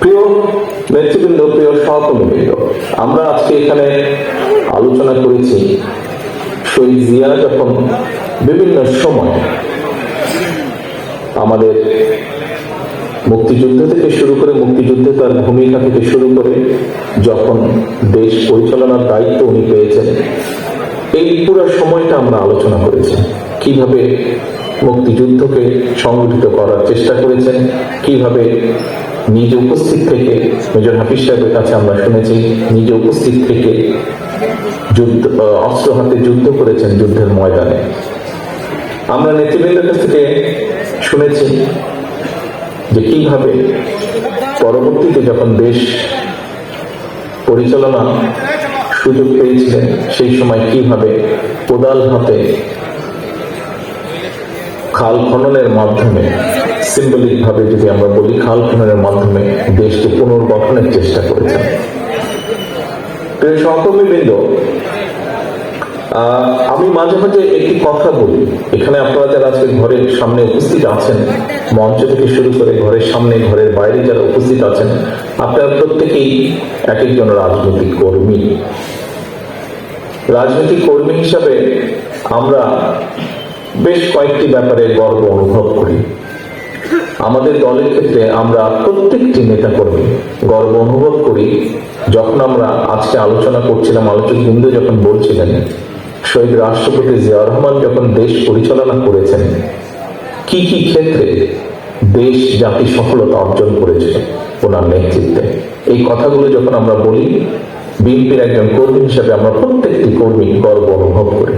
প্রিয় নেতৃবৃন্দ প্রিয় সহকর্মীবৃন্দ, আমরা আজকে এখানে আলোচনা করেছি শহীদ জিয়া যখন বিভিন্ন সময় আমাদের মুক্তিযুদ্ধ থেকে শুরু করে মুক্তিযুদ্ধে তার ভূমিকা থেকে শুরু করে যখন দেশ পরিচালনার দায়িত্ব উনি পেয়েছেন, এই পুরো সময়টা আমরা আলোচনা করেছি। কীভাবে মুক্তিযুদ্ধকে সংগঠিত করার চেষ্টা করেছেন। কীভাবে নিজ উপস্থিত থেকে, মেজর হাফিজ সাহেবের কাছে আমরা শুনেছি, নিজে উপস্থিত থেকে যুদ্ধ অস্ত্র হাতে যুদ্ধ করেছেন যুদ্ধের ময়দানে। আমরা নেতৃবৃন্দের কাছ থেকে শুনেছি যে কীভাবে পরবর্তীতে যখন দেশ পরিচালনা সুযোগ পেয়েছিলেন, সেই সময় কীভাবে কোদাল হাতে খাল খননের মাধ্যমে সিম্বলিক ভাবে যদি আমরা বলি, খাল খননের মাধ্যমে দেশকে পুনর্গঠনের চেষ্টা করেছেন। সহকর্মীবৃন্দ আমি মাঝে মাঝে একটি কথা বলি। এখানে আপনারা যারা আজকে ঘরের সামনে উপস্থিত আছেন, মঞ্চ থেকে শুরু করে ঘরের সামনে, ঘরের বাইরে যারা উপস্থিত আছেন, আপনারা প্রত্যেকেই এক একজন রাজনৈতিক কর্মী। রাজনৈতিক কর্মী হিসাবে আমরা বেশ কয়েকটি ব্যাপারে গর্ব অনুভব করি। আমাদের দলের ক্ষেত্রে আমরা প্রত্যেকটি নেতা কর্মী গর্ব অনুভব করি। যখন আমরা আজকে আলোচনা করছিলাম, আলোচক বিন্দু যখন বলছিলেন, শহীদ রাষ্ট্রপতি জিয়া রহমান যখন দেশ পরিচালনা করেছেন, কি কি ক্ষেত্রে দেশ জাতি সফলতা অর্জন করেছে ওনার নেতৃত্বে? এই কথাগুলো যখন আমরা বলি, বিএনপির একজন কর্মী হিসেবে আমরা প্রত্যেকটি কর্মী গর্ব অনুভব করি।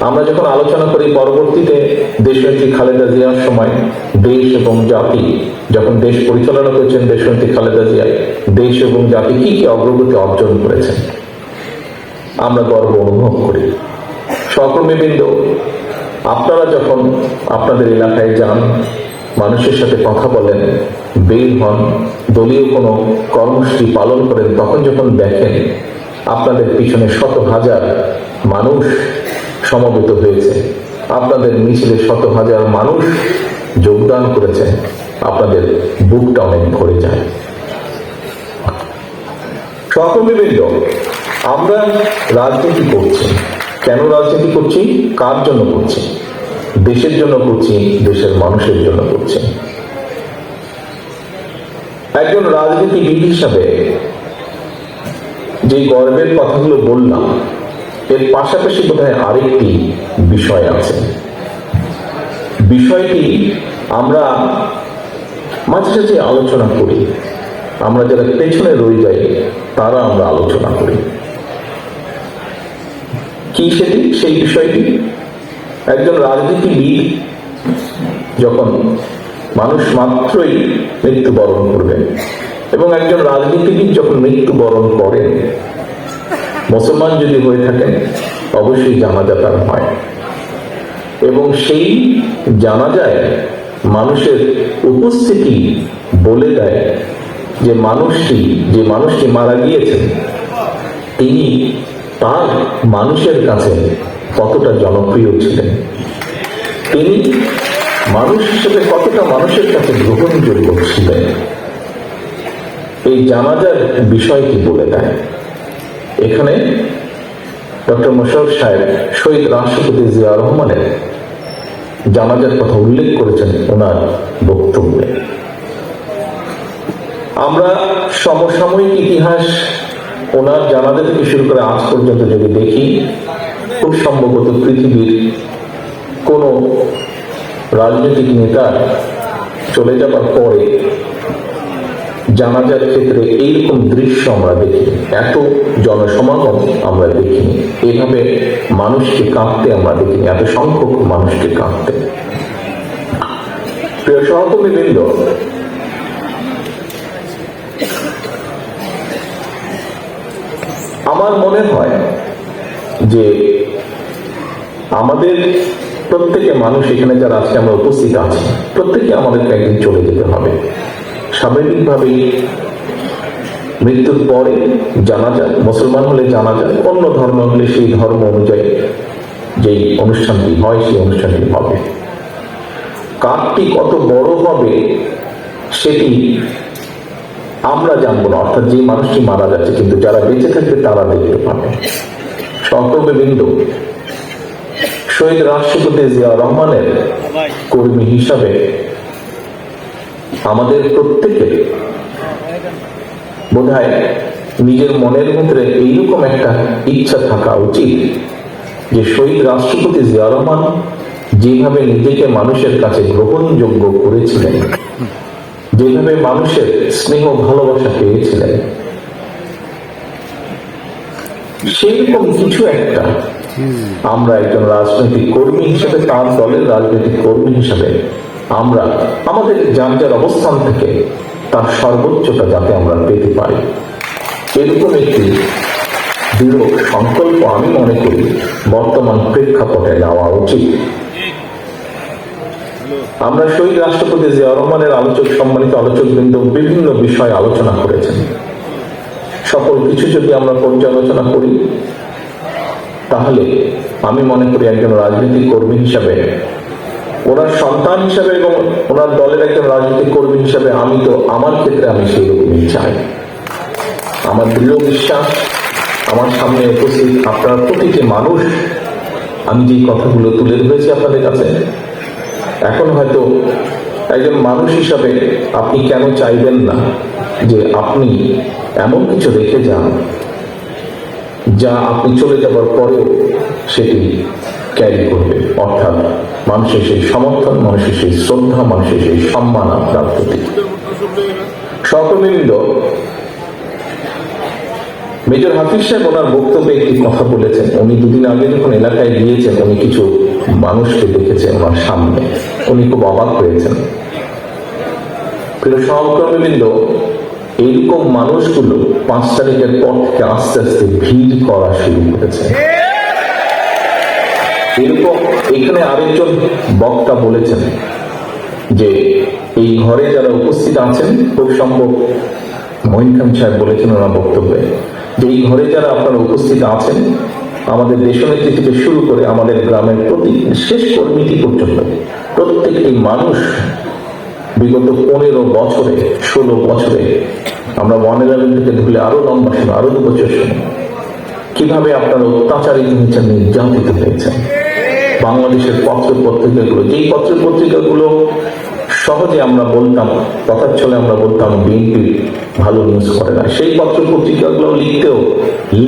আমরা যখন আলোচনা করি পরবর্তীতে দেশনেত্রী খালেদা জিয়ার সময়, দেশ এবং জাতি, যখন দেশ পরিচালনা করেছেন দেশনেত্রী খালেদা জিয়া, দেশ এবং জাতি কি কি অগ্রগতি অর্জন করেছেন? আমরা গর্ব অনুভব করি। সহকর্মীবৃন্দ আপনারা যখন আপনাদের এলাকায় যান, মানুষের সাথে কথা বলেন, বের হন, দলীয় কোনো কর্মসূচি পালন করেন, তখন যখন দেখেন আপনাদের পিছনে শত হাজার মানুষ সমবেত হয়েছে। আপনাদের মিছিলে শত হাজার মানুষ যোগদান করেছে। আপনাদের বুকটা অনেক ভরে যায়। সহকর্মীবৃন্দ, আমরা রাজনীতি করছি। কেন রাজনীতি করছি? কার জন্য করছি? দেশের জন্য করছি, দেশের মানুষের জন্য করছি। একজন রাজনীতিবিদ হিসাবে যে গর্বের কথাগুলো বললাম এর পাশাপাশি বোধহয় আরেকটি বিষয় আছে। বিষয়টি আমরা মাঝে মাঝে আলোচনা করি। আমরা যারা পেছনে রয়ে যাই, তারা আমরা আলোচনা করি। কি সেটি? সেই বিষয়টি? একজন রাজনীতিবিদ যখন মানুষ মাত্রই মৃত্যুবরণ করবেন এবং একজন রাজনীতিবিদ যখন মৃত্যুবরণ করেন মুসলমান যদি হয়ে থাকেন অবশ্যই জানাজা তার হয়। এবং সেই জানাজায় মানুষের উপস্থিতি বলে দেয় যে মানুষটি যে মানুষটি মারা গিয়েছেন, তিনি তার মানুষের কাছে কতটা জনপ্রিয় ছিলেন। তিনি মানুষ হিসেবে কতটা মানুষের কাছে গ্রহণযোগ্য ছিলেন? এই জানাজার বিষয়টি বলে দেয়। এখানে ডক্টর মোশারফ সাহেব শহীদ রাষ্ট্রপতি জিয়া রহমানের জানাজার কথা উল্লেখ করেছেন ওনার বক্তব্যে। আমরা সমসাময়িক ইতিহাস ওনার জানাজা থেকে শুরু করে আজ পর্যন্ত যদি দেখি, খুব সম্ভবত পৃথিবীর কোন রাজনৈতিক নেতার চলে যাবার পরে জানাজার ক্ষেত্রে এইরকম দৃশ্য আমরা দেখি এত জনসমাগম আমরা দেখিনি। এইভাবে মানুষকে কাঁদতে আমরা দেখিনি। এত সংখ্যক মানুষকে কাঁদতে। প্রিয় সহকর্মী বৃন্দ আমার মনে হয় যে আমাদের প্রত্যেকে মানুষ এখানে যারা আজকে আমরা উপস্থিত আছি। প্রত্যেকে আমাদেরকে একদিন চলে যেতে হবে। স্বাভাবিকভাবেই মৃত্যুর পরে জানা যায়, মুসলমান হলে জানা যায়, অন্য ধর্ম হলে সেই ধর্ম অনুযায়ী যেই অনুষ্ঠানটি হয়, সেই অনুষ্ঠানটি হবে। কাকটি কত বড় হবে সেটি আমরা জানব না, অর্থাৎ যে মানুষটি মারা যাচ্ছে, কিন্তু যারা বেঁচে থাকবে তারা দেখতে পাবে। সহকর্মী বিন্দু শহীদ রাষ্ট্রপতি জিয়া রহমানের কর্মী হিসাবে আমাদের প্রত্যেকের বোধ নিজের মনের ভিতরে এইরকম একটা ইচ্ছা থাকা উচিত যে শহীদ রাষ্ট্রপতি জিয়া রহমান যেভাবে নিজেকে মানুষের কাছে গ্রহণযোগ্য করেছিলেন, যেভাবে মানুষের স্নেহ ভালোবাসা পেয়েছিলেন সেইরকম কিছু একটা আমরা একজন রাজনৈতিক কর্মী হিসেবে, তার দলের রাজনৈতিক কর্মী হিসেবে আমরা, আমাদের যার যার অবস্থান থেকে তার সর্বোচ্চটা যাতে আমরা পেতে পারি। এরকম একটি দৃঢ় সংকল্প আমি মনে করি বর্তমান প্রেক্ষাপটে নেওয়া উচিত। আমরা শহীদ রাষ্ট্রপতি জিয়া রহমানের আলোচক, সম্মানিত আলোচক বৃন্দ বিভিন্ন বিষয় আলোচনা করেছেন। সকল কিছু যদি আমরা পর্যালোচনা করি, তাহলে আমি মনে করি একজন রাজনৈতিক কর্মী হিসাবে ওনার সন্তান হিসাবে এবং ওনার দলের একজন রাজনৈতিক কর্মী হিসাবে আমি তো আমার ক্ষেত্রে আমি সেই রকমই চাই। আমার দৃঢ় বিশ্বাস, আমার সামনে উপস্থিত আপনার প্রতিটি মানুষ, আমি যে কথাগুলো তুলে ধরেছি আপনাদের কাছে, এখন হয়তো একজন মানুষ হিসাবে আপনি কেন চাইবেন না যে আপনি এমন কিছু রেখে যান যা আপনি চলে যাবার পরেও সেটি ক্যারি করবে, অর্থাৎ মানুষের সেই সমর্থন, মানুষের সেই শ্রদ্ধা, মানুষের সেই সম্মান আপনার প্রতি। সহকর্মীবৃন্দ মেজর হাফিজ সাহেব ওনার বক্তব্যে একটি কথা বলেছেন। উনি দুদিন আগে যখন এলাকায় গিয়েছেন, উনি কিছু মানুষকে দেখেছেন ওনার সামনে। উনি খুব অবাক হয়েছেন। সহকর্মীবৃন্দ এইরকম মানুষগুলো পাঁচ তারিখের পর থেকে আস্তে আস্তে ভিড় করা শুরু করেছে। এরকম এখানে আরেকজন বক্তা বলেছেন যে এই ঘরে যারা উপস্থিত আছেন, খুব সম্ভব মহিন খান সাহেব বলেছেন ওনার বক্তব্যে, যে এই ঘরে যারা আপনারা উপস্থিত আছেন, আমাদের দেশনেত্রী থেকে শুরু করে আমাদের গ্রামের প্রতি শেষ কর্মীটি পর্যন্ত, প্রত্যেকটি মানুষ বিগত পনেরো বছরে, ষোলো বছরে, আমরা ওয়ান ইলেভেন থেকে ধরলে আরও লম্বা শুনে আরও দু বছর শুনে কীভাবে আপনারা অত্যাচারিত হয়েছেন নির্যাতিত হয়েছেন? বাংলাদেশের পত্র পত্রিকাগুলো যেই পত্র পত্রিকাগুলো সহজে আমরা বলতাম কথার ছলে আমরা বলতাম, বিএনপি ভালো নিউজ করে না। সেই পত্র পত্রিকাগুলো লিখতেও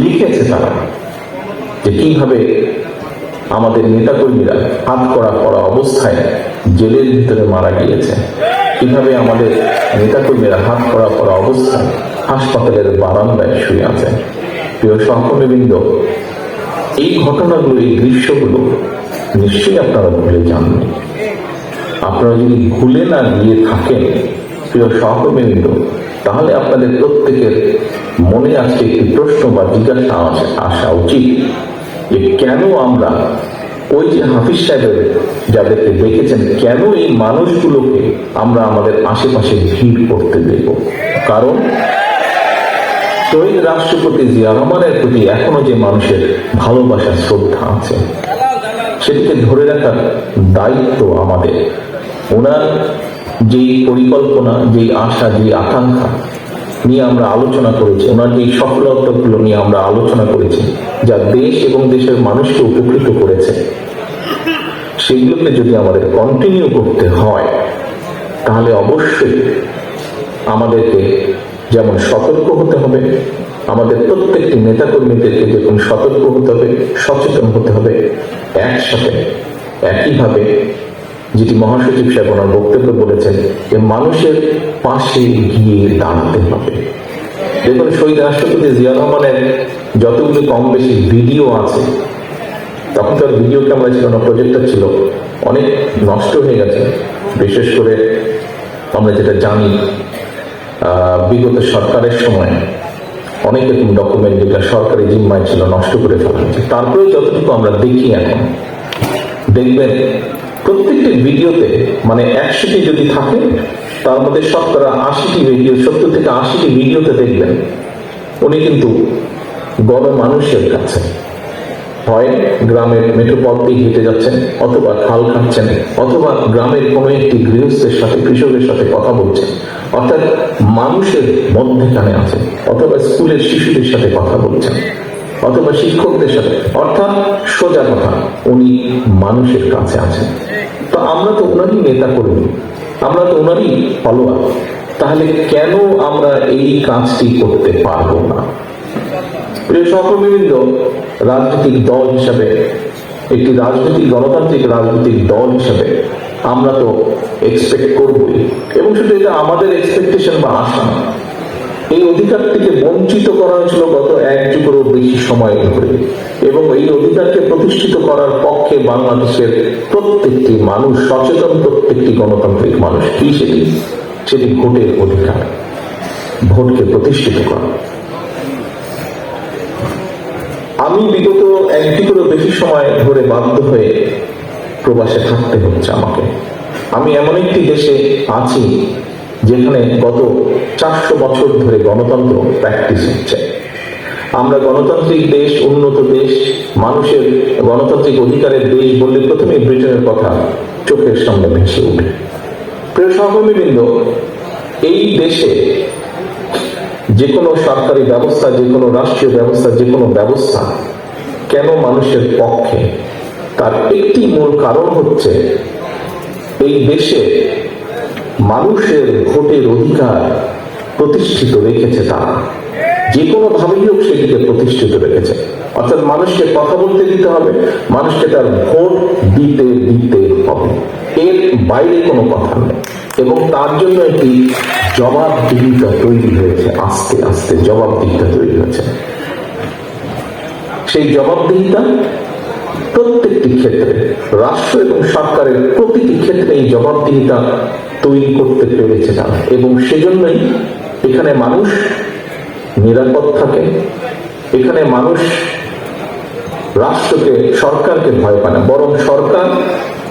লিখেছে তারা যে কীভাবে আমাদের নেতাকর্মীরা হাত করা করা অবস্থায় জেলের ভিতরে মারা গিয়েছে, কীভাবে আমাদের নেতাকর্মীরা হাত করা করা অবস্থায় হাসপাতালের বারান্দায় শুয়ে আছে। প্রিয় সহকর্মীবৃন্দ, এই ঘটনাগুলো, এই দৃশ্যগুলো নিশ্চয়ই আপনারা ভুলে যাননি আপনারা যদি ভুলে না গিয়ে থাকেন, প্রিয় সহকর্মীবৃন্দ, তাহলে আপনাদের প্রত্যেকের মনে আজকে একটি প্রশ্ন বা জিজ্ঞাসা আসা উচিত যে কেন আমরা ওই যে হাফিজ সাহেবের যাদেরকে দেখেছেন, কেন এই মানুষগুলোকে আমরা আমাদের আশেপাশে ভিড় করতে দেব? কারণ শহীদ রাষ্ট্রপতি জিয়া রহমানের প্রতি এখনও যে মানুষের ভালোবাসা, শ্রদ্ধা আছে সেটিকে ধরে রাখার দায়িত্ব আমাদের। ওনার যেই পরিকল্পনা যেই আশা যেই আকাঙ্ক্ষা নিয়ে আমরা আলোচনা করেছি, ওনার যে সফলতাগুলো নিয়ে আমরা আলোচনা করেছি, যা দেশ এবং দেশের মানুষকে উপকৃত করেছে, সেগুলোকে যদি আমাদের কন্টিনিউ করতে হয়, তাহলে অবশ্যই আমাদেরকে যেমন সতর্ক হতে হবে আমাদের প্রত্যেকটি নেতাকর্মীদেরকে যেরকম সতর্ক হতে হবে, সচেতন হতে হবে একসাথে। একইভাবে যেটি মহাসচিব সাহেব ওনার বক্তব্য বলেছেন যে মানুষের পাশে গিয়ে দাঁড়াতে হবে। দেখুন, শহীদ রাষ্ট্রপতি জিয়া রহমানের যতগুলো কম বেশি ভিডিও আছে তখন তার ভিডিও ক্যামেরা ছিল না, প্রজেক্টর ছিল, অনেক নষ্ট হয়ে গেছে। বিশেষ করে আমরা যেটা জানি বিগত সরকারের সময় অনেক রকম ডকুমেন্ট যেটা সরকারি জিম্মায় ছিল নষ্ট করে ফেলা হয়েছে তারপরেও যতটুকু আমরা দেখি এখন, দেখবেন প্রত্যেকটি ভিডিওতে মানে একশোটি যদি থাকে, তার মধ্যে শতকরা আশিটি ভিডিও সত্তর থেকে আশিটি ভিডিওতে দেখবেন, উনি কিন্তু গণমানুষের কাছে হয় গ্রামের মেঠোপথ দিয়ে হেঁটে যাচ্ছেন অথবা খাল খাচ্ছেন অথবা গ্রামের কোনো একটি গৃহস্থের সাথে, কৃষকের সাথে কথা বলছেন। অর্থাৎ মানুষের মধ্যেখানে আছে অথবা স্কুলের শিশুদের সাথে কথা বলছেন, অথবা শিক্ষকদের সাথে। অর্থাৎ সোজা কথা, উনি মানুষের কাছে আছেন। তো আমরা তো ওনারই নেতা কর্মী, আমরা তো ওনারই ফলোয়ার তাহলে কেন আমরা এই কাজটি করতে পারব না? প্রিয় সহকর্মীবৃন্দ রাজনৈতিক দল হিসাবে, একটি রাজনৈতিক গণতান্ত্রিক রাজনৈতিক দল হিসাবে আমরা তো এক্সপেক্ট করবই। এবং শুধু এটা আমাদের এক্সপেকটেশন বা আশা। এই অধিকারটিকে বঞ্চিত করা হয়েছিল গত এক যুগেরও বেশি সময় ধরে। এবং এই অধিকারকে প্রতিষ্ঠিত করার পক্ষে বাংলাদেশের প্রত্যেকটি মানুষ, সচেতন প্রত্যেকটি গণতান্ত্রিক মানুষ, কি সেটি? সেটি ভোটের অধিকার। ভোটকে প্রতিষ্ঠিত করা। আমি বিগত এক যুগেরও বেশি সময় ধরে বাধ্য হয়ে প্রবাসে থাকতে হচ্ছে আমাকে। আমি এমন একটি দেশে আছি যেখানে গত চারশো বছর ধরে গণতন্ত্র প্র্যাকটিস হচ্ছে। আমরা গণতান্ত্রিক দেশ, উন্নত দেশ, মানুষের গণতান্ত্রিক অধিকারের দেশ বললে প্রথমে ব্রিটেনের কথা চোখের সামনে ভেসে ওঠে প্রিয় সহকর্মীবৃন্দ, এই দেশে যে কোনো সরকারি ব্যবস্থা যে কোনো রাষ্ট্রীয় ব্যবস্থা যে কোনো ব্যবস্থা কেন মানুষের পক্ষে? তার একটি মূল কারণ হচ্ছে এই দেশে মানুষের ভোটের অধিকার প্রতিষ্ঠিত রেখেছে তারা। যে কোনো ভাবেই হোক সেটিকে প্রতিষ্ঠিত রেখেছে। অর্থাৎ মানুষকে কথা বলতে দিতে হবে, মানুষকে তার ভোট দিতে দিতে হবে। এর বাইরে কোনো কথা নেই। এবং তার জন্য একটি জবাবদিহিতা তৈরি হয়েছে, আস্তে আস্তে জবাবদিহিতা তৈরি হয়েছে। সেই জবাবদিহিতা প্রত্যেকটি ক্ষেত্রে, রাষ্ট্র এবং সরকারের প্রতিটি ক্ষেত্রে এই জবাবদিহিতা তৈরি করতে পেরেছে তারা। এবং সেজন্যই এখানে মানুষ নিরাপদ থাকে, এখানে মানুষ রাষ্ট্রকে, সরকারকে ভয় পায় না, বরং সরকার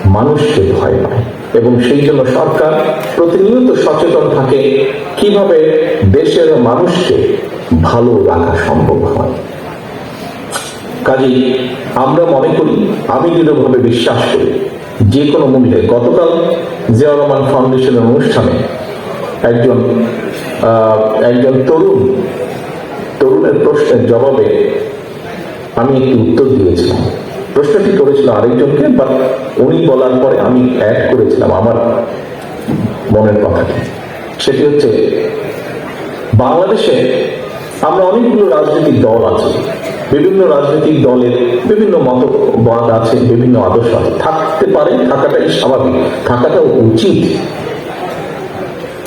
মানুষকে ভয় পায়। এবং সেই জন্য সরকার প্রতিনিয়ত সচেতন থাকে কীভাবে দেশের মানুষকে ভালো রাখা সম্ভব হয়। কাজেই আমরা মনে করি, আমি দৃঢ়ভাবে বিশ্বাস করি, যে কোনো মূল্যে গতকাল জিয়াউর রহমান ফাউন্ডেশনের অনুষ্ঠানে একজন একজন তরুণ, তরুণের প্রশ্নের জবাবে আমি একটি উত্তর দিয়েছিলাম। প্রশ্নটি করেছিল আরেকজনকে বাট উনি বলার পরে আমি অ্যাড করেছিলাম আমার মনের কথাটি সেটি হচ্ছে, বাংলাদেশে আমরা অনেকগুলো রাজনৈতিক দল আছে। বিভিন্ন রাজনৈতিক দলের বিভিন্ন মতবাদ আছে, বিভিন্ন আদর্শ আছে। থাকতে পারে, থাকাটাই স্বাভাবিক, থাকাটাও উচিত।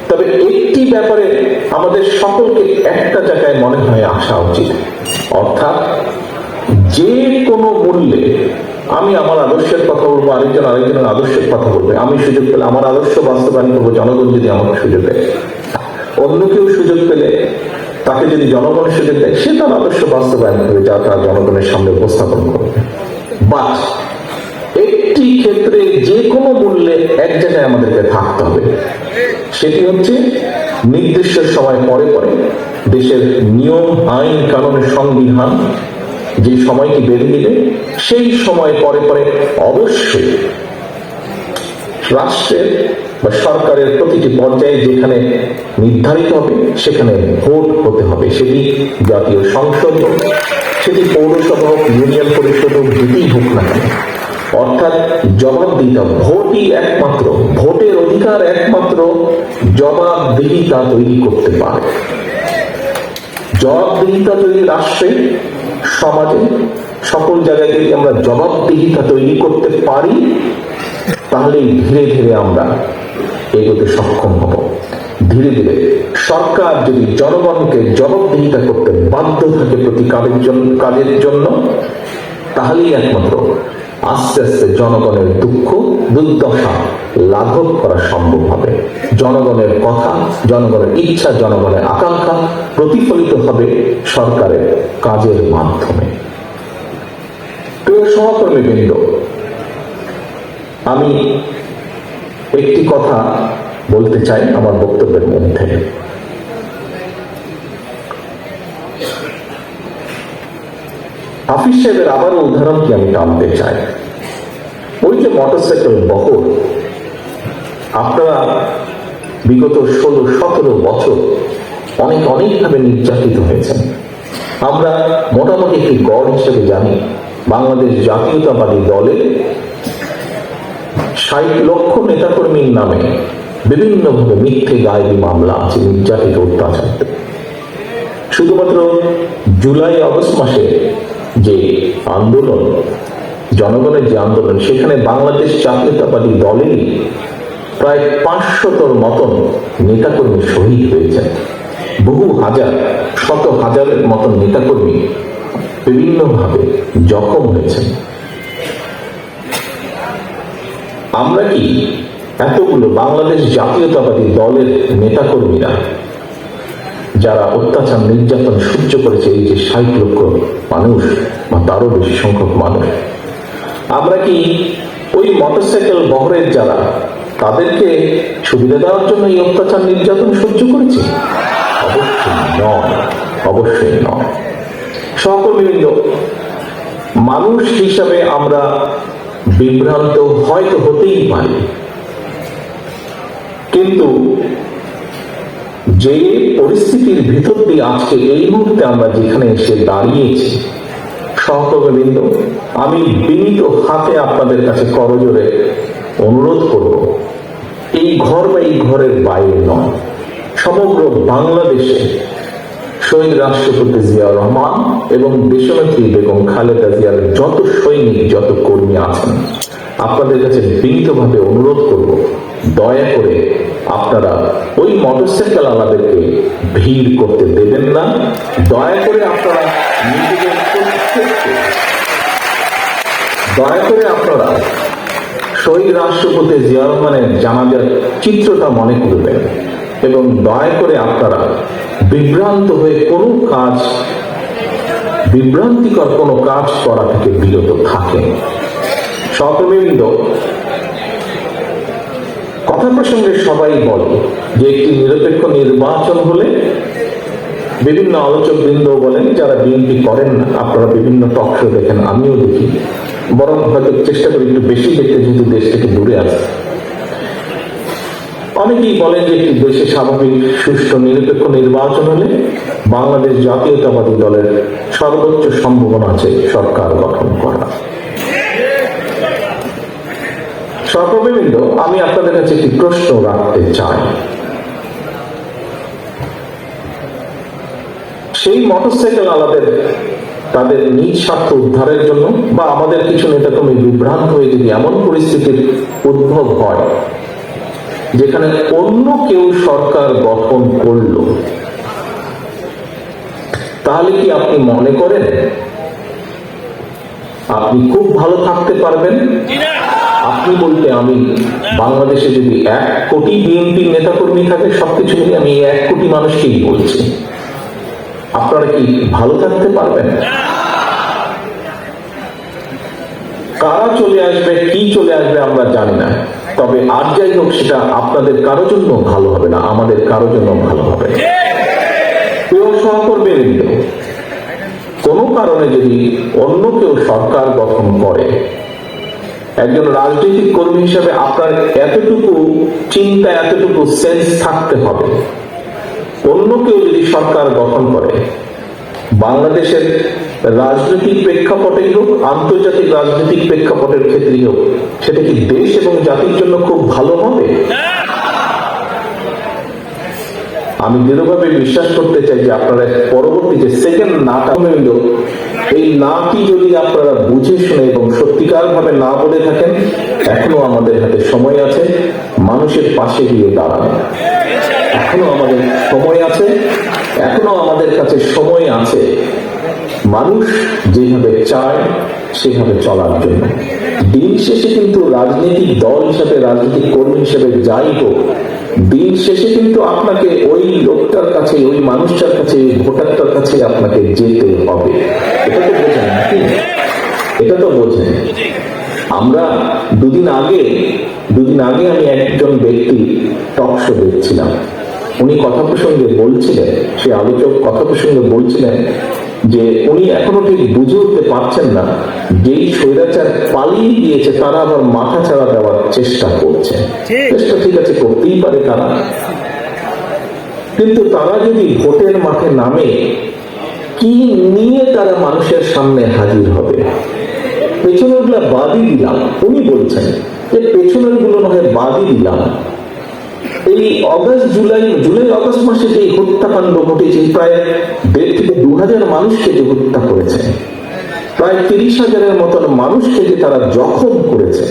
তবে একটি ব্যাপারে আমাদের সকলকে একটা জায়গায় মনে হয় আসা উচিত। অর্থাৎ যে কোনো মূল্যে আমি আমার আদর্শের কথা বলব, আরেকজন আরেকজনের আদর্শের কথা বলবে, আমি সুযোগ পেলে আমার আদর্শ বাস্তবায়ন করব, জনগণ যদি আমাকে সুযোগ দেয়। অন্য কেউ সুযোগ পেলে তাকে যদি জনগণ সুযোগ দেয়, সে তার আদর্শ বাস্তবায়ন করবে, যা তার জনগণের সামনে উপস্থাপন করবে। বাট একটি ক্ষেত্রে যে কোনো মূল্যে এক জায়গায় আমাদেরকে থাকতে হবে। সেটি হচ্ছে নির্দিষ্ট সময় পরে পরে দেশের নিয়ম, আইন কানুনের সংবিধান যে সময়টি বেঁধে দিবে সেই সময় পরে পরে অবশ্যই রাষ্ট্রের বা সরকারের প্রতিটি পর্যায়ে যেখানে নির্ধারিত হবে, সেখানে ভোট হতে হবে। সেটি জাতীয় সংসদ হোক, সেটি পৌরসভা হোক, ইউনিয়ন পরিষদ হোক, যেটি হোক না কেন। অর্থাৎ জবাবদিহিতা, ভোটই একমাত্র, ভোটের অধিকার একমাত্র জবাবদিহিতা তৈরি করতে পারে। জবাবদিহিতা তৈরি রাষ্ট্রে সমাজে সকল জায়গায় যদি আমরা জবাবদিহিতা তৈরি করতে পারি, তাহলেই ধীরে ধীরে আমরা এগোতে সক্ষম হব। ধীরে ধীরে সরকার যদি জনগণকে জবাবদিহিতা করতে বাধ্য থাকে প্রতি কাজের জন্য কাজের জন্য, তাহলেই একমাত্র আস্তে আস্তে জনগণের দুঃখ, দুর্দশা লাঘব করা সম্ভব হবে। জনগণের কথা, জনগণের ইচ্ছা, জনগণের আকাঙ্ক্ষা প্রতিফলিত হবে সরকারের কাজের মাধ্যমে। প্রিয় সহকর্মীবৃন্দ আমি একটি কথা বলতে চাই আমার বক্তব্যের মধ্যে। হাফিজ সাহেবের আবারও উদাহরণটি আমি টানতে চাই? ওই যে মোটরসাইকেল বহর, আপনারা বিগত ষোলো, সতেরো বছর অনেক, অনেকভাবে নির্যাতিত হয়েছেন। আমরা মোটামুটি একটি গড় হিসেবে জানি, বাংলাদেশ জাতীয়তাবাদী দলে ষাট লক্ষ নেতাকর্মীর নামে বিভিন্নভাবে মিথ্যে গায়েবী মামলা আছে, নির্যাতিত অত্যাচার শুধুমাত্র জুলাই, আগস্ট মাসে যে আন্দোলন, জনগণের যে আন্দোলন, সেখানে বাংলাদেশ জাতীয়তাবাদী দলেরই প্রায় পাঁচশতর মতন নেতাকর্মী শহীদ হয়েছেন। বহু হাজার, শত হাজারের মতন নেতাকর্মী বিভিন্নভাবে জখম হয়েছেন। আমরা কি এতগুলো বাংলাদেশ জাতীয়তাবাদী দলের নেতাকর্মীরা যারা অত্যাচার, নির্যাতন সহ্য করেছে এই যে ষাট লক্ষ মানুষ, বা তারও বেশি সংখ্যক মানুষ, আমরা কি ওই মোটরসাইকেল বহরের যারা, তাদেরকে সুবিধা দেওয়ার জন্য এই অত্যাচার, নির্যাতন সহ্য করেছি? অবশ্যই নয় অবশ্যই নয়। সহকর্মীবৃন্দ, মানুষ হিসাবে আমরা বিভ্রান্ত হয়তো হতেই পারি। কিন্তু যে পরিস্থিতির ভিতর দিয়ে আজকে এই মুহূর্তে আমরা যেখানে এসে দাঁড়িয়েছি, সহকর্মীবৃন্দ, আমি বিনীত হাতে আপনাদের কাছে করজোরে অনুরোধ করব, এই ঘর বা এই ঘরের বাইরে নয়, সমগ্র বাংলাদেশে শহীদ রাষ্ট্রপতি জিয়াউর রহমান এবং দেশনেত্রী বেগম খালেদা জিয়ার যত সৈনিক, যত কর্মী আছেন, আপনাদের কাছে বিনীতভাবে অনুরোধ করব দয়া করে আপনারা ওই মোটরসাইকেল আলাদেরকে ভিড় করতে দেবেন না। দয়া করে আপনারা দয়া করে আপনারা শহীদ রাষ্ট্রপতি জিয়া রহমানের জানাজার চিত্রটা মনে করবেন এবং দয়া করে আপনারা বিভ্রান্ত হয়ে কোনো কাজ, বিভ্রান্তিকর কোনো কাজ করা থেকে বিরত থাকেন। সহকর্মীবৃন্দ কথা প্রসঙ্গে সবাই বলে যে একটি নিরপেক্ষ নির্বাচন হলে বিভিন্ন আলোচক বৃন্দ বলেন, যারা বিএনপি করেন না, আপনারা বিভিন্ন টক শো দেখেন, আমিও দেখি। বরং হয়তো চেষ্টা করি একটু বেশি দেখতে, যেহেতু দেশ থেকে দূরে আছে। অনেকেই বলেন যে একটি দেশে স্বাভাবিক, সুষ্ঠু, নিরপেক্ষ নির্বাচন হলে বাংলাদেশ জাতীয়তাবাদী দলের সর্বোচ্চ সম্ভাবনা আছে সরকার গঠন করা সর্ববিন্দ আমি আপনাদের কাছে একটি প্রশ্ন রাখতে চাই। সেই মোটরসাইকেল আলাদের তাদের নিজ স্বার্থ উদ্ধারের জন্য বা আমাদের কিছু নেতাকর্মী বিভ্রান্ত হয়ে যদি এমন পরিস্থিতির উদ্ভব হয়, যেখানে অন্য কেউ সরকার গঠন করল, তাহলে কি আপনি মনে করেন আপনি খুব ভালো থাকতে পারবেন? আপনি বলতে আমি বাংলাদেশে যদি এক কোটি বিএনপি নেতাকর্মী থাকে, সবকিছু মিলিয়ে আমি এক কোটি মানুষকেই বলছি। আপনারা কি ভালো থাকতে পারবেন? কারা চলে আসবে, কি চলে আসবে আমরা জানি না। তবে আর যাই হোক, সেটা আপনাদের কারোর জন্য ভালো হবে না, আমাদের কারও জন্য ভালো হবে। প্রিয় সহকর্মী বৃন্দ কোনো কারণে যদি অন্য কেউ সরকার গঠন করে একজন রাজনৈতিক কর্মী হিসেবে আপনার এতটুকু চিন্তা, এতটুকু সেন্স থাকতে হবে। অন্য কেউ যদি সরকার গঠন করে, বাংলাদেশের রাজনৈতিক প্রেক্ষাপটেই হোক, আন্তর্জাতিক রাজনৈতিক প্রেক্ষাপটের ক্ষেত্রেই হোক, সেটা কি দেশ এবং জাতির জন্য খুব ভালো হবে? আমি দৃঢ়ভাবে বিশ্বাস করতে চাই যে আপনারা পরবর্তী যে সেকেন্ড নাটা হইল এই নাটি যদি আপনারা বুঝে শুনে এবং সত্যিকার ভাবে না বলে থাকেন, এখনও আমাদের হাতে সময় আছে, মানুষের পাশে গিয়ে দাঁড়ানো। এখনও আমাদের সময় আছে, এখনও আমাদের কাছে সময় আছে। মানুষ যেভাবে চায়, সেভাবে চলার জন্য। দিন শেষে কিন্তু রাজনৈতিক দল হিসাবে, রাজনৈতিক কর্মী হিসেবে যাই হোক দিন শেষে কিন্তু আপনাকে ওই লোকটার কাছে, ওই মানুষটার কাছে, ওই ভোটারটার কাছে আপনাকে যেতে হবে। এটা তো বোঝেন নাকি? এটা তো বোঝেন। আমরা দুদিন আগে দুদিন আগে আমি একজন ব্যক্তি টক শো দেখছিলাম। উনি কথা প্রসঙ্গে বলছিলেন, সে আলোচক কথা প্রসঙ্গে বলছিলেন যে উনি এখনও ঠিক বুঝে উঠতে পারছেন না যেই স্বৈরাচার পালিয়ে গিয়েছে তারা আবার মাথা ছাড়া দেওয়ার চেষ্টা করছে। চেষ্টা ঠিক আছে করতেই পারে তারা। কিন্তু তারা যদি ভোটের মাঠে নামে কি নিয়ে তারা মানুষের সামনে হাজির হবে? পেছনেরগুলা বাদই দিলাম। উনি বলছেন যে পেছনেরগুলো নয় বাদই দিলাম। এই অগস্ট জুলাই জুলাই অগস্ট মাসে যে হত্যাকাণ্ড ঘটেছে, প্রায় দেড় থেকে দু হাজার মানুষকে যে হত্যা করেছে, প্রায় তিরিশ হাজারের মতন মানুষকে যে তারা জখম করেছে।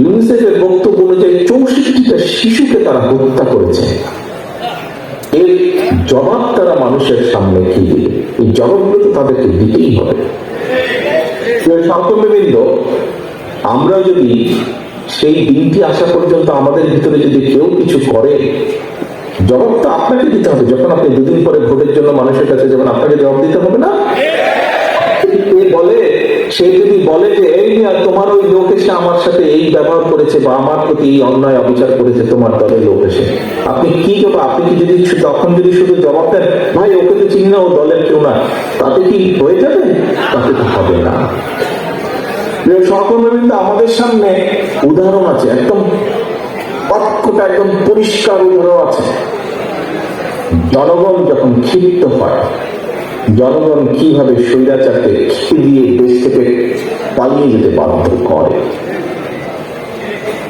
ইউনিসেফের বক্তব্য অনুযায়ী চৌষট্টিটা শিশুকে তারা হত্যা করেছে। এর জবাব তারা মানুষের সামনে কি দিবে? এই জবাবগুলো তো তাদেরকে দিতেই হবে। সংকল্পবৃন্দ আমরা যদি সেই দিনটি আসা পর্যন্ত আমাদের ভিতরে যদি কেউ কিছু করে জবাব তো আপনাকে দিতে হবে। যখন আপনি দুদিন পরে ভোটের জন্য মানুষের কাছে যাবেন আপনাকে জবাব দিতে হবে না? বলে সে যদি বলে যে এই মিয়া, তোমার ওই লোক এসে আমার সাথে এই ব্যবহার করেছে বা আমার প্রতি এই অন্যায় অবিচার করেছে তোমার দলের লোক এসে। আপনি কি জবাব আপনি কি যদি তখন যদি শুধু জবাব দেন ভাই ওকে তো চিনি না ও দলের কেউ না। তাতে কি হয়ে যাবে? তাতে তো হবে না। সহকর্মীবৃন্দ আমাদের সামনে উদাহরণ আছে, একদম অক্ষটা একদম পরিষ্কার উদাহরণ আছে। জনগণ যখন ক্ষিপ্ত হয়, জনগণ কীভাবে স্বৈরাচারকে খেপে দিয়ে দেশ থেকে পালিয়ে যেতে বাধ্য করে?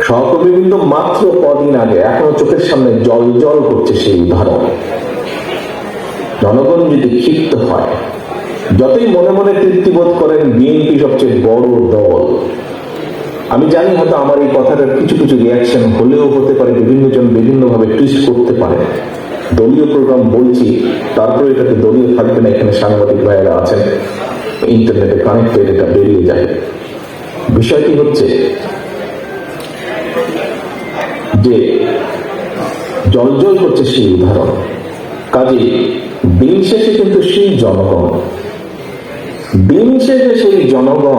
সহকর্মীবৃন্দ মাত্র কদিন আগে, এখনও চোখের সামনে জল জল করছে সেই উদাহরণ। জনগণ যদি ক্ষিপ্ত হয়, যতই মনে মনে তৃপ্তিবোধ করেন, বিএনপি সবচেয়ে বড় দল। আমি জানি হয়তো আমার এই কথাটার কিছু কিছু রিয়াকশন হলেও হতে পারে বিভিন্ন জন বিভিন্ন ভাবে টুইস্ট করতে পারে। দলীয় প্রোগ্রাম বলছি তারপরে এটাতে দলীয় থাকবে না, এখানে সাংবাদিক ভাইয়েরা আছেন। ইন্টারনেটে কানেক্টেড এটা বেরিয়ে যায়। বিষয়টি হচ্ছে যে জলজল করছে সেই উদাহরণ। কাজে দিন শেষে কিন্তু সেই জনগণ। দিন শেষে সেই জনগণ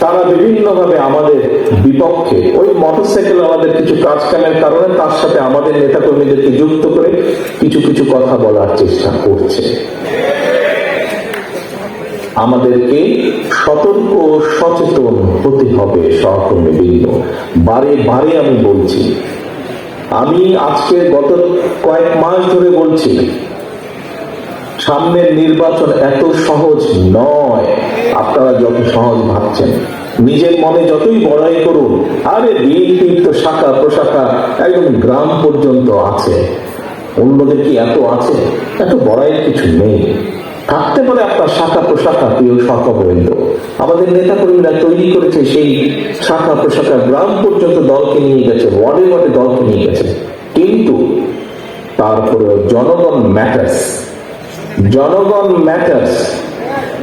তারা বিভিন্নভাবে আমাদের বিপক্ষে ওই মোটরসাইকেল আমাদের কিছু কাজ কামের কারণে তার সাথে আমাদের নেতাকর্মীদেরকে যুক্ত করে কিছু কিছু কথা বলার চেষ্টা করছে। আমাদেরকে সতর্ক সচেতন হতে হবে সহকর্মী বৃন্দ। বারে বারে আমি বলছি, আমি আজকে গত কয়েক মাস ধরে বলছি, সামনের নির্বাচন এত সহজ নয়। আপনারা যত সহজ ভাবছেন, নিজের মনে যতই বড়াই করুন, আরে বিএনপির শাখা প্রশাখা একদম গ্রাম পর্যন্ত আছে। অন্যদের কি এত আছে? এত বড়াইয়ের কিছু নেই। থাকতে পারে আপনার শাখা প্রশাখা, প্রিয় শাখা সহকবৃন্দ আমাদের নেতা কর্মীরা তৈরি করেছে সেই শাখা প্রশাখা গ্রাম পর্যন্ত দলকে নিয়ে গেছে, ওয়ার্ডে ওয়ার্ডে দলকে নিয়ে গেছে। কিন্তু তারপরে জনগণ ম্যাটার্স জনগণ ম্যাটার্স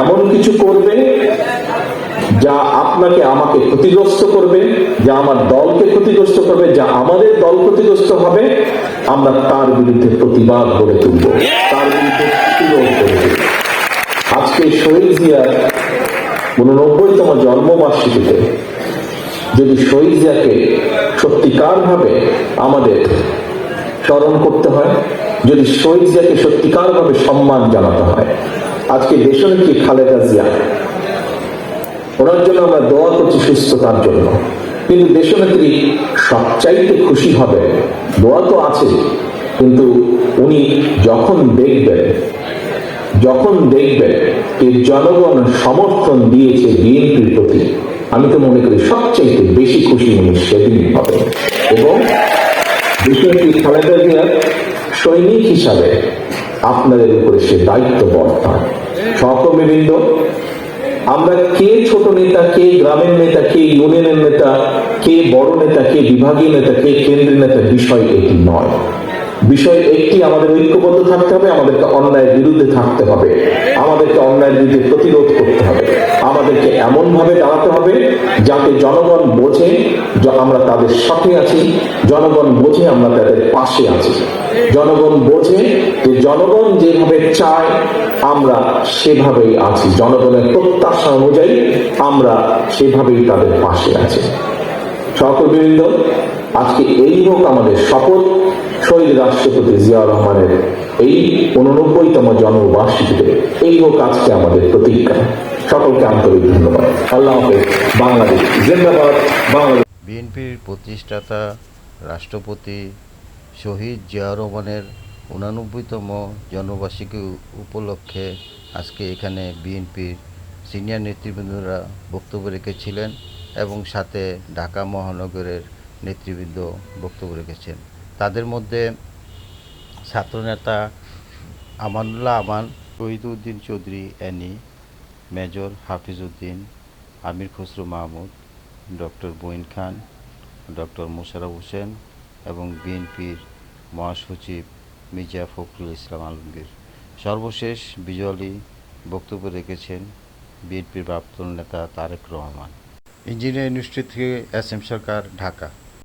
এমন কিছু করবে যা আপনাকে আমাকে ক্ষতিগ্রস্ত করবে, যা আমার দলকে ক্ষতিগ্রস্ত করবে, যা আমাদের দল ক্ষতিগ্রস্ত হবে, আমরা তার বিরুদ্ধে প্রতিবাদ গড়ে তুলব। তার বিরুদ্ধে প্রতিরোধ তুলব। আজকে শহীদ জিয়ার উননব্বইতম জন্মবার্ষিকীতে যদি শহীদ জিয়াকে সত্যিকারভাবে আমাদের স্মরণ করতে হয়, যদি শহীদ জিয়াকে সত্যিকারভাবে সম্মান জানাতে হয় আজকে দেশনেত্রী খালেদা জিয়া। ওনার জন্য আমরা দোয়া করছি সুস্থতার জন্য। কিন্তু দেশনেত্রী সবচাইতে খুশি হবে। দোয়া তো আছে, কিন্তু উনি যখন দেখবেন যখন দেখবেন যে জনগণ সমর্থন দিয়েছে বিএনপির প্রতি, আমি তো মনে করি সবচাইতে বেশি খুশি উনি সেদিনই হবে। এবং দেশনেত্রী খালেদা জিয়ার সৈনিক হিসাবে আপনাদের উপরে সে দায়িত্ব বর্তায়। সহকর্মীবৃন্দ আমরা কে ছোট নেতা, কে গ্রামের নেতা, কে ইউনিয়নের নেতা, কে বড় নেতা, কে বিভাগীয় নেতা, কে কেন্দ্রীয় নেতা বিষয় এটি নয়। বিষয় একটি, আমাদের ঐক্যবদ্ধ থাকতে হবে, আমাদেরকে অন্যায়ের বিরুদ্ধে থাকতে হবে। আমাদেরকে অন্যায়ের বিরুদ্ধে প্রতিরোধ করতে হবে। আমাদেরকে এমন ভাবে দাঁড়াতে হবে যাতে জনগণ বোঝে আমরা তাদের সাথে আছি, জনগণ বোঝে আমরা তাদের পাশে আছি। জনগণ বোঝে যে জনগণ যেভাবে চায়, আমরা সেভাবেই আছি। জনগণের প্রত্যাশা অনুযায়ী আমরা সেভাবেই তাদের পাশে আছি। সকল সহকর্মীবৃন্দ, আজকে এই হোক আমাদের শপথ। শহীদ রাষ্ট্রপতি জিয়াউর রহমানের এই উননব্বইতম জন্মবার্ষিকীতে এই হোক আজকে আমাদের প্রতিজ্ঞা। সকলকে আন্তরিক ধন্যবাদ। আল্লাহ বাংলাদেশ জিন্দাবাদ। বাংলাদেশ বিএনপির প্রতিষ্ঠাতা, রাষ্ট্রপতি শহীদ জিয়া রহমানের উনানব্বইতম জন্মবার্ষিকী উপলক্ষে আজকে এখানে বিএনপির সিনিয়র নেতৃবৃন্দরা বক্তব্য রেখেছিলেন এবং সাথে ঢাকা মহানগরের নেতৃবৃন্দ বক্তব্য রেখেছেন। তাদের মধ্যে ছাত্রনেতা Amanullah Aman, Shahiduddin Chowdhury Annie, major Hafizuddin, Amir Khasru Mahmud, doctor Moin Khan, doctor Mosharraf Hossain এবং বিএনপির মহাসচিব মির্জা ফখরুল ইসলাম আলমগীর। সর্বশেষ বিজয়ী বক্তব্য রেখেছেন বিএনপির প্রাক্তন নেতা তারেক রহমান। ইঞ্জিনিয়ার ইউনিভার্সিটি থেকে এস এম সরকার, ঢাকা।